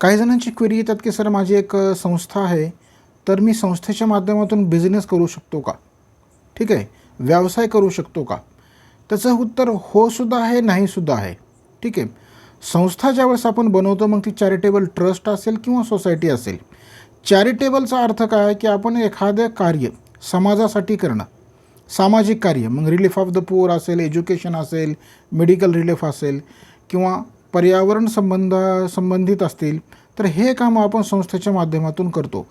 काही जणांची क्वेरी येतात की सर माझी एक संस्था आहे तर मी संस्थेच्या माध्यमातून बिझनेस करू शकतो का? ठीक आहे व्यवसाय करू शकतो का? त्याचं उत्तर हो सुद्धा आहे नाहीसुद्धा आहे. ठीक आहे संस्था ज्यावेळेस आपण बनवतो मग ती चॅरिटेबल ट्रस्ट असेल किंवा सोसायटी असेल. चॅरिटेबलचा अर्थ काय? आहे की आपण एखादं कार्य समाजासाठी करणं सामाजिक कार्य मग रिलीफ ऑफ द पुअर असेल एज्युकेशन असेल मेडिकल रिलीफ असेल किंवा पर्यावरण संबंधा संबंधित असतील तर हे कामं आपण संस्थेच्या माध्यमातून करतो.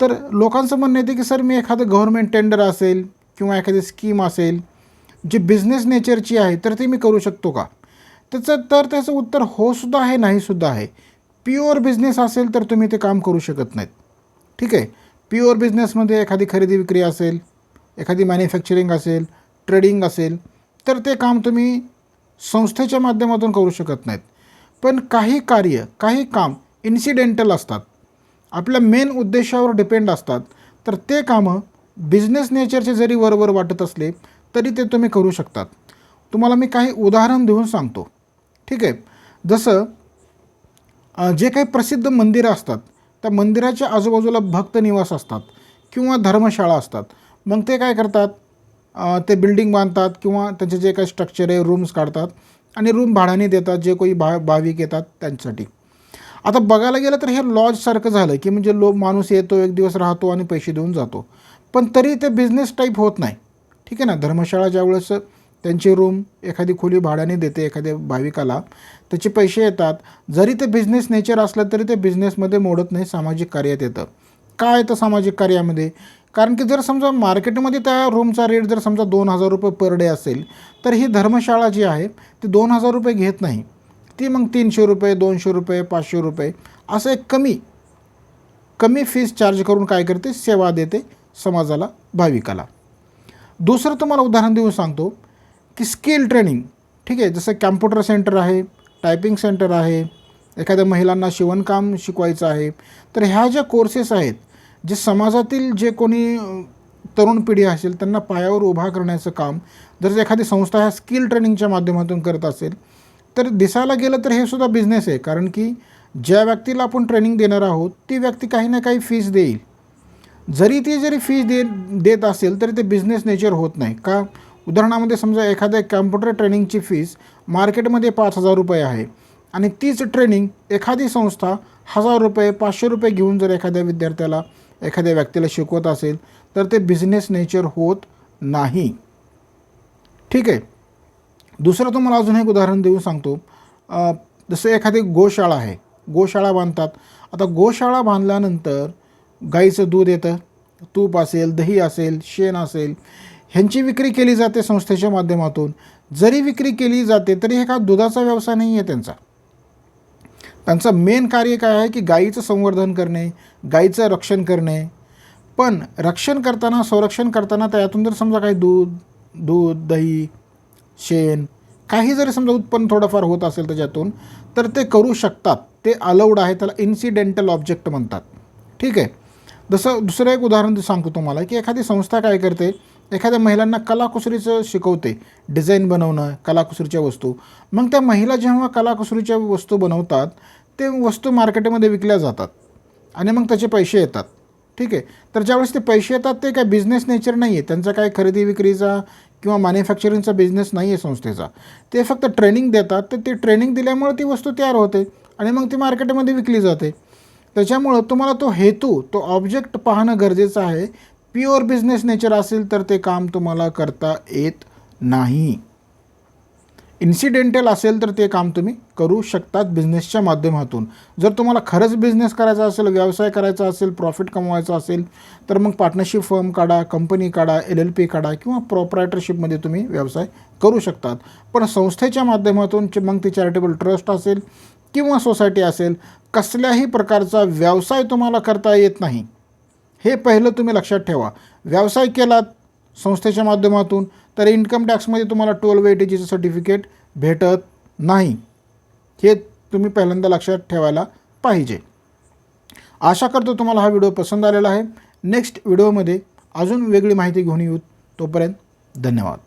तर लोकांचं म्हणणं येते की सर मी एखादं गव्हर्मेंट टेंडर असेल किंवा एखादी स्कीम असेल जी बिझनेस नेचरची आहे तर ती मी करू शकतो का? त्याचं तर त्याचं उत्तर हो सुद्धा आहे नाहीसुद्धा आहे. प्युअर बिझनेस असेल तर तुम्ही ते काम करू शकत नाहीत. ठीक आहे? प्युअर बिझनेसमध्ये एखादी खरेदी विक्री असेल एखादी मॅन्युफॅक्चरिंग असेल ट्रेडिंग असेल तर ते काम तुम्ही संस्थेच्या माध्यमातून करू शकत नाहीत. पण काही कार्य काही काम इन्सिडेंटल असतात. आपल्या मेन उद्देशावर डिपेंड असतात. तर ते कामं बिझनेस नेचरचे जरी वरवर वाटत असले तरी ते तुम्ही करू शकतात. तुम्हाला मी काही उदाहरण देऊन सांगतो. ठीक आहे? जसं जे काही प्रसिद्ध मंदिरं असतात त्या मंदिराच्या आजूबाजूला भक्त निवास असतात किंवा धर्मशाळा असतात. मग ते काय करतात? ते बिल्डिंग बांधतात किंवा त्यांचे जे काही स्ट्रक्चर आहे रूम्स काढतात. आणि रूम भाड्याने देतात जे कोणी भा भाविक येतात त्यांच्यासाठी. आता बघायला गेलं तर हे लॉजसारखं झालं की म्हणजे लो माणूस येतो एक दिवस राहतो आणि पैसे देऊन जातो. पण तरी ते बिझनेस टाईप होत नाही. ठीक आहे ना? धर्मशाळा ज्यावेळेस त्यांची रूम एखादी खोली भाड्याने देते एखाद्या भाविकाला त्याचे पैसे येतात. जरी ते बिझनेस नेचर असलं तरी ते बिझनेसमध्ये मोडत नाही सामाजिक कार्यात येतं. काय येतं सामाजिक कार्यामध्ये? कारण की जर समजा मार्केटमध्ये त्या रूमचा रेट जर समजा दोन हजार रुपये पर डे असेल तर ही धर्मशाळा जी आहे ती दोन हजार रुपये घेत नाही. ती मग तीनशे रुपये दोनशे रुपये पाचशे रुपये असं एक कमी कमी फीस चार्ज करून काय करते? सेवा देते समाजाला भाविकाला. दुसरं तुम्हाला उदाहरण देऊन सांगतो की स्किल ट्रेनिंग ठीक आहे जसं कॅम्प्युटर सेंटर आहे टायपिंग सेंटर आहे एखाद्या महिलांना शिवणकाम शिकवायचं आहे तर ह्या ज्या कोर्सेस आहेत जे समाजातील जे कोणी तरुण पिढी असेल त्यांना पायावर उभा करण्याचं काम जर एखादी संस्था ह्या स्किल ट्रेनिंगच्या माध्यमातून करत असेल तर दिसायला गेलं तर हे सुद्धा बिझनेस आहे. कारण की ज्या व्यक्तीला आपण ट्रेनिंग देणार आहोत ती व्यक्ती काही ना काही फीस देईल. जरी ती जरी फीस दे देत असेल तरी ते बिझनेस नेचर होत नाही. का? उदाहरणामध्ये समजा एखाद्या कॅम्प्युटर ट्रेनिंगची फीस मार्केटमध्ये पाच हजार रुपये आहे. आणि तीच ट्रेनिंग एखादी संस्था हजार रुपये पाचशे रुपये घेऊन जर एखाद्या विद्यार्थ्याला एखाद्या व्यक्तीला शिकवत असेल तर ते बिझनेस नेचर होत नाही. ठीक आहे. दुसरं तुम्हाला अजून एक उदाहरण देऊन सांगतो. जसं एखादी गोशाळा आहे. गोशाळा बांधतात. आता गोशाळा बांधल्यानंतर गाईचं दूध येतं. तूप असेल दही असेल शेण असेल ह्यांची विक्री केली जाते संस्थेच्या माध्यमातून. जरी विक्री केली जाते तरी हे का दुधाचा व्यवसाय नाही आहे त्यांचा. त्यांचं मेन कार्य काय आहे की गाईचं संवर्धन करणे गाईचं रक्षण करणे. पण रक्षण करताना संरक्षण करताना त्यातून जर समजा काही दूध दूध दही शेण काही जरी समजा उत्पन्न थोडंफार होत असेल त्याच्यातून तर ते करू शकतात. ते अलाउड आहे त्याला इन्सिडेंटल ऑब्जेक्ट म्हणतात. ठीक आहे? जसं दुसरं एक उदाहरण सांगतो तुम्हाला की एखादी संस्था काय करते? एखाद्या महिलांना कलाकुसरीचं शिकवते डिझाईन बनवणं कलाकुसरीच्या वस्तू. मग त्या महिला जेव्हा कलाकुसरीच्या वस्तू बनवतात ते वस्तू मार्केटमध्ये विकल्या जातात आणि मग त्याचे पैसे येतात. ठीक आहे? तर ज्यावेळेस ते पैसे येतात ते काय बिझनेस नेचर नाही आहे त्यांचा काय खरेदी विक्रीचा किंवा मॅन्युफॅक्चरिंगचा बिझनेस नाही आहे संस्थेचा. ते फक्त ट्रेनिंग देतात तर ते ट्रेनिंग दिल्यामुळे ती वस्तू तयार होते आणि मग ती मार्केटमध्ये विकली जाते. त्याच्यामुळं तुम्हाला तो हेतू तो ऑब्जेक्ट पाहणं गरजेचं आहे प्युअर बिझनेस नेचर असेल तर ते काम तुम्हाला करता येत नाही. इन्सिडेंटल असेल तर ते काम तुम्ही करू शकतात बिझनेसच्या माध्यमातून. जर तुम्हाला खरंच बिझनेस करायचा असेल व्यवसाय करायचा असेल प्रॉफिट कमवायचा असेल तर मग पार्टनरशिप फर्म काढा कंपनी काढा एल एल पी काढा किंवा प्रॉपरायटरशिपमध्ये तुम्ही व्यवसाय करू शकतात. पण संस्थेच्या माध्यमातून मग ती चॅरिटेबल ट्रस्ट असेल किंवा सोसायटी असेल कसल्याही प्रकारचा व्यवसाय तुम्हाला करता येत नाही. हे पहिलं तुम्ही लक्षात ठेवा. व्यवसाय केलात संस्थेच्या माध्यमातून तर इन्कम टॅक्समध्ये तुम्हाला टोल वेटेजीचं सर्टिफिकेट भेटत नाही. हे तुम्ही पहिल्यांदा लक्षात ठेवायला पाहिजे. आशा करतो तुम्हाला हा व्हिडिओ पसंत आलेला आहे. नेक्स्ट व्हिडिओमध्ये अजून वेगळी माहिती घेऊन येऊ. तोपर्यंत धन्यवाद.